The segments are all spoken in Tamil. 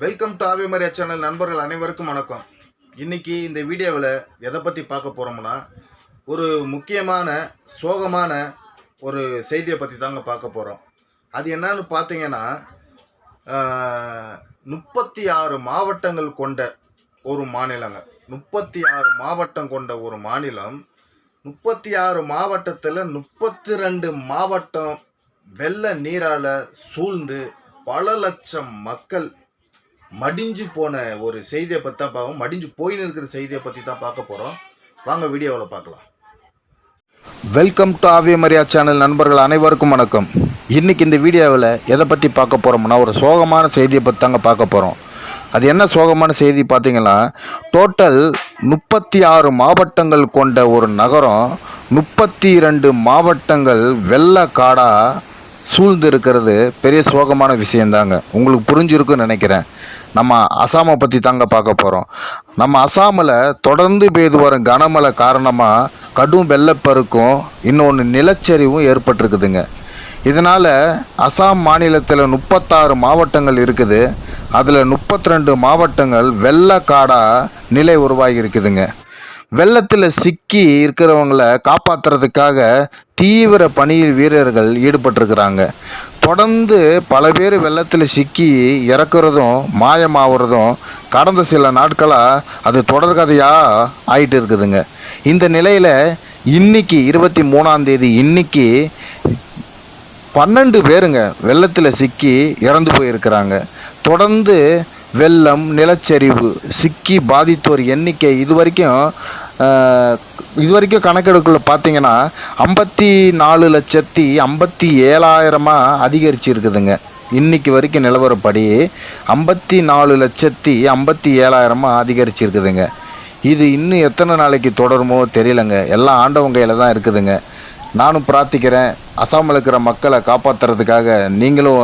Welcome to ஆவிமரியா channel. நண்பர்கள் அனைவருக்கும் வணக்கம். இன்றைக்கி இந்த வீடியோவில் எதை பற்றி பார்க்க போகிறோம்னா ஒரு முக்கியமான சோகமான ஒரு செய்தியை பற்றி தாங்க பார்க்க போகிறோம் அது என்னன்னு பார்த்தீங்கன்னா முப்பத்தி ஆறு மாவட்டங்கள் கொண்ட ஒரு மாநிலங்க. முப்பத்தி ஆறு மாவட்டம் கொண்ட ஒரு மாநிலம் முப்பத்தி ஆறு மாவட்டத்தில் முப்பத்தி ரெண்டு மாவட்டம் வெள்ள நீரால் சூழ்ந்து பல லட்சம் மக்கள் மடிஞ்சு போன ஒரு செய்தியை பற்றி தான் பார்ப்போம். மடிஞ்சு போயின்னு இருக்கிற செய்தியை பற்றி தான் பார்க்க போகிறோம் வாங்க வீடியோவில் பார்க்கலாம். வெல்கம் டு ஆவியமரியா சேனல் நண்பர்கள் அனைவருக்கும் வணக்கம். இன்னைக்கு இந்த வீடியோவில் எதை பற்றி பார்க்க போகிறோம்னா ஒரு சோகமான செய்தியை பற்றி தாங்க பார்க்க போகிறோம் அது என்ன சோகமான செய்தி பார்த்தீங்கன்னா டோட்டல் முப்பத்தி ஆறு மாவட்டங்கள் கொண்ட ஒரு நகரம் முப்பத்தி ரெண்டு மாவட்டங்கள் வெள்ள காடாக சூழ்ந்து இருக்கிறது. பெரிய சோகமான விஷயந்தாங்க உங்களுக்கு புரிஞ்சிருக்குன்னு நினைக்கிறேன். நம்ம அசாமை பற்றி தாங்க பார்க்க போகிறோம் நம்ம அசாமில் தொடர்ந்து பெய்து வரும் கனமழை காரணமாக கடும் வெள்ளப்பெருக்கும் இன்னொன்று நிலச்சரிவும் ஏற்பட்டிருக்குதுங்க. இதனால் அசாம் மாநிலத்தில் முப்பத்தாறு மாவட்டங்கள் இருக்குது. அதில் முப்பத்தி ரெண்டு மாவட்டங்கள் வெள்ளக்காடாக நிலை உருவாகி இருக்குதுங்க வெள்ளத்தில் சிக்கி இருக்கிறவங்களை காப்பாற்றுறதுக்காக தீவிர பணியில் வீரர்கள் ஈடுபட்டிருக்கிறாங்க. தொடர்ந்து பல பேர் வெள்ளத்தில் சிக்கி இறக்குறதும் மாயமாகறதும் கடந்த சில நாட்களாக அது தொடர்கதையாக ஆயிட்டு இருக்குதுங்க. இந்த நிலையில் இன்னைக்கு இருபத்தி மூணாம் தேதி இன்னைக்கு பன்னெண்டு பேருங்க வெள்ளத்தில் சிக்கி இறந்து போயிருக்கிறாங்க. தொடர்ந்து வெள்ளம் நிலச்சரிவு சிக்கி பாதித்தோர் எண்ணிக்கை இது வரைக்கும் இது வரைக்கும் கணக்கெடுக்குள்ள பார்த்தீங்கன்னா ஐம்பத்தி நாலு லட்சத்தி ஐம்பத்தி ஏழாயிரமாக அதிகரிச்சு இருக்குதுங்க இன்னைக்கு வரைக்கும் நிலவரப்படி ஐம்பத்தி நாலு லட்சத்தி ஐம்பத்தி ஏழாயிரமாக அதிகரிச்சிருக்குதுங்க. இது இன்னும் எத்தனை நாளைக்கு தொடருமோ தெரியலங்க. எல்லாம் ஆண்டவங்க கையில் தான் இருக்குதுங்க. நானும் பிரார்த்திக்கிறேன். அசாமில் இருக்கிற மக்களை காப்பாற்றுறதுக்காக நீங்களும்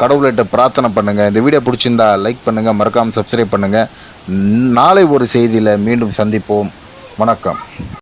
கடவுள்கிட்ட பிரார்த்தனை பண்ணுங்கள் இந்த வீடியோ பிடிச்சிருந்தா லைக் பண்ணுங்கள் மறக்காமல் சப்ஸ்கிரைப் பண்ணுங்கள் நாளை ஒரு செய்தியில் மீண்டும் சந்திப்போம். வணக்கம்.